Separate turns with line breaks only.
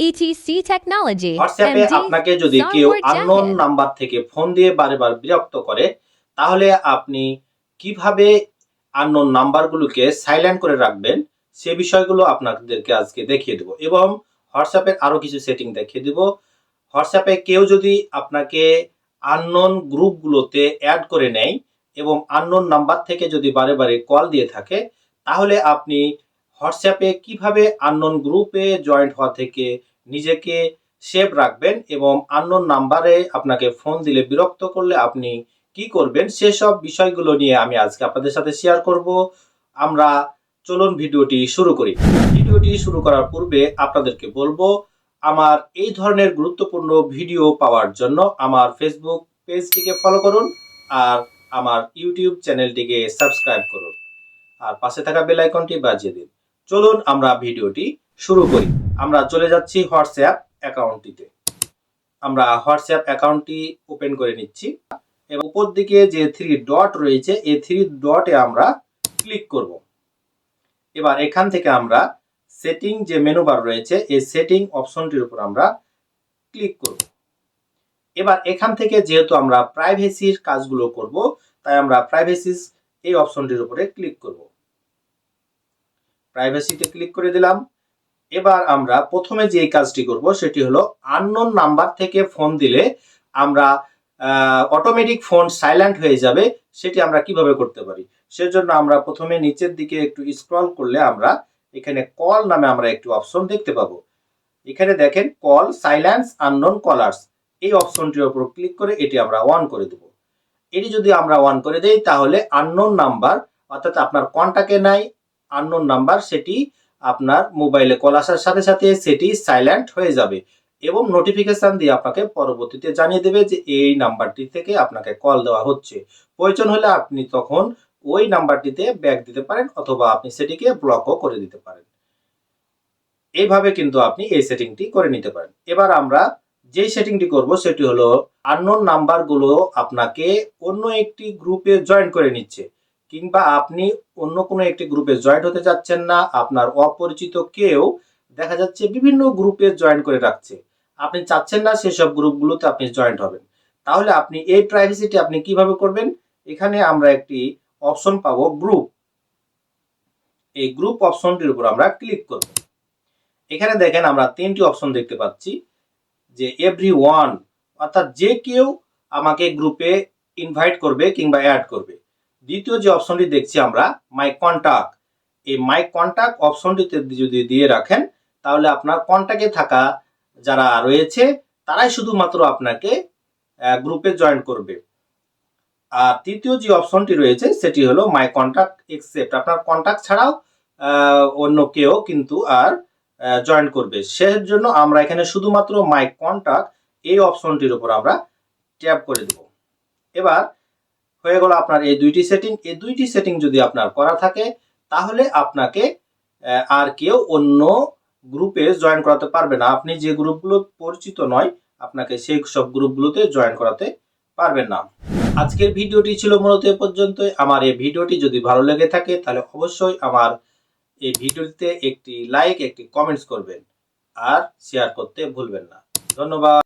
ETC Technology,
হোয়াটসঅ্যাপে আপনাকে যদি কেউ আননোন নাম্বার থেকে ফোন দিয়ে বারে বার বিরক্ত করে তাহলে আপনি কীভাবে আননোন নাম্বারগুলোকে সাইলেন্ট করে রাখবেন সে বিষয়গুলো আপনাদেরকে আজকে দেখিয়ে দেবো। এবং হোয়াটসঅ্যাপের আরও কিছু সেটিং দেখিয়ে দেবো। হোয়াটসঅ্যাপে কেউ যদি আপনাকে আননোন গ্রুপগুলোতে অ্যাড করে নেয় এবং আননোন নাম্বার থেকে যদি বারে বারে কল দিয়ে থাকে তাহলে আপনি হোয়াটসঅ্যাপে কীভাবে আননোন গ্রুপে জয়েন্ট হওয়া থেকে নিজেকে সেভ রাখবেন এবং আননোন নাম্বারে আপনাকে ফোন দিলে বিরক্ত করলে আপনি কি করবেন, সেসব বিষয়গুলো নিয়ে আমি আজকে আপনাদের সাথে শেয়ার করব। আমরা চলুন ভিডিওটি শুরু করি। ভিডিওটি শুরু করার পূর্বে আপনাদেরকে বলব, আমার এই ধরনের গুরুত্বপূর্ণ ভিডিও পাওয়ার জন্য আমার ফেসবুক পেজটিকে ফলো করুন আর আমার ইউটিউব চ্যানেলটিকে সাবস্ক্রাইব করুন। আর পাশে থাকা বেল আইকনটি বাজিয়ে দিন। চলুন আমরা ভিডিওটি শুরু করি। আমরা চলে যাচ্ছি হোয়াটসঅ্যাপ অ্যাকাউন্টটিতে। আমরা হোয়াটসঅ্যাপ অ্যাকাউন্টটি ওপেন করে নিচ্ছি এবং উপর দিকে যে থ্রি ডট রয়েছে, এই থ্রি ডটে আমরা ক্লিক করব। এবার এখান থেকে আমরা সেটিং যে মেনু বার রয়েছে, এই সেটিং অপশনটির উপর আমরা ক্লিক করব। এবার এখান থেকে যেহেতু আমরা প্রাইভেসির কাজগুলো করব, তাই আমরা প্রাইভেসিস এই অপশনটির উপরে ক্লিক করব। প্রাইভেসিতে ক্লিক করে দিলাম। এবার আমরা প্রথমে যে কাজটি করব, সেটি হলো আননোন নাম্বার থেকে ফোন দিলে আমরা অটোমেটিক ফোন সাইলেন্ট হয়ে যাবে, সেটি আমরা কীভাবে করতে পারি? সেজন্য আমরা প্রথমে নিচের দিকে একটু স্ক্রল করলে আমরা এখানে কল নামে আমরা একটি অপশন দেখতে পাবো। এখানে দেখেন কল সাইলেন্স আননোন কলার্স এই অপশনটির উপর ক্লিক করে এটি আমরা অন করে দেব। এটি যদি আমরা অন করে দেই, তাহলে আননোন নাম্বার অর্থাৎ আপনার কন্টাক্টে নাই আননোন নাম্বার সেটি আপনার মোবাইলে কল আসার সাথে সাথে সেটি সাইলেন্ট হয়ে যাবে এবং নোটিফিকেশন দিয়ে আপনাকে পরবর্তীতে জানিয়ে দেবে যে এই নাম্বারটি থেকে আপনাকে কল দেওয়া হচ্ছে। প্রয়োজন হলে আপনি তখন ওই নাম্বারটিতে ব্যাক দিতে পারেন অথবা আপনি সেটিকে ব্লকও করে দিতে পারেন। এইভাবে কিন্তু আপনি এই সেটিংটি করে নিতে পারেন। এবার আমরা যে সেটিংটি করব সেটি হলো আননোন নাম্বারগুলো আপনাকে অন্য একটি গ্রুপে জয়েন করে নিচ্ছে। কিংবা আপনি অন্য কোনো একটি গ্রুপে জয়েন হতে চাচ্ছেন না, আপনার অপরিচিত কেউ দেখা যাচ্ছে বিভিন্ন গ্রুপে জয়েন করে রাখছে। আপনি চাচ্ছেন না সেসব গ্রুপগুলোতে আপনি জয়েন্ট হবেন। তাহলে আপনি এই প্রাইভেসিটি আপনি কীভাবে করবেন? এখানে আমরা একটি অপশন পাবো গ্রুপ এই গ্রুপ অপশনটির উপর আমরা ক্লিক করব। এখানে দেখেন আমরা তিনটি অপশন দেখতে পাচ্ছি, যে এভরি ওয়ান অর্থাৎ যে কেউ আমাকে গ্রুপে ইনভাইট করবে কিংবা অ্যাড করবে। দ্বিতীয় যে অপশনটি দেখছি আমরা মাই কন্টাক্ট এই মাই কন্টাক্ট অপশনটিতে যদি দিয়ে রাখেন, তাহলে আপনার কন্ট্যাক্টে থাকা যারা রয়েছে, তারাই শুধুমাত্র আপনাকে গ্রুপে জয়েন করবে। আর তৃতীয় যে অপশনটি রয়েছে, সেটি হলো মাই কন্ট্যাক্ট একসেপ্ট আপনার কন্ট্যাক্ট ছাড়াও অন্য কেউ কিন্তু আর জয়েন করবে। সেজন্য আমরা এখানে শুধুমাত্র মাই কন্ট্যাক্ট এই অপশনটির উপর আমরা ট্যাপ করে দেব। এবার হয়ে গেল আপনার এই দুইটি সেটিং এই দুইটি সেটিং যদি আপনার করা থাকে, তাহলে আপনাকে আর কেউ অন্য গ্রুপে জয়েন করাতে পারবে না। আপনি যে গ্রুপগুলো পরিচিত নয়, আপনাকে সেই সব গ্রুপগুলোতে জয়েন করাতে পারবেন না। আজকের ভিডিওটি ছিল মূলত এ পর্যন্তই। আমার এই ভিডিওটি যদি ভালো লেগে থাকে, তাহলে অবশ্যই আমার এই ভিডিওটিতে একটি লাইক একটি কমেন্টস করবেন। আর শেয়ার করতে ভুলবেন না। ধন্যবাদ।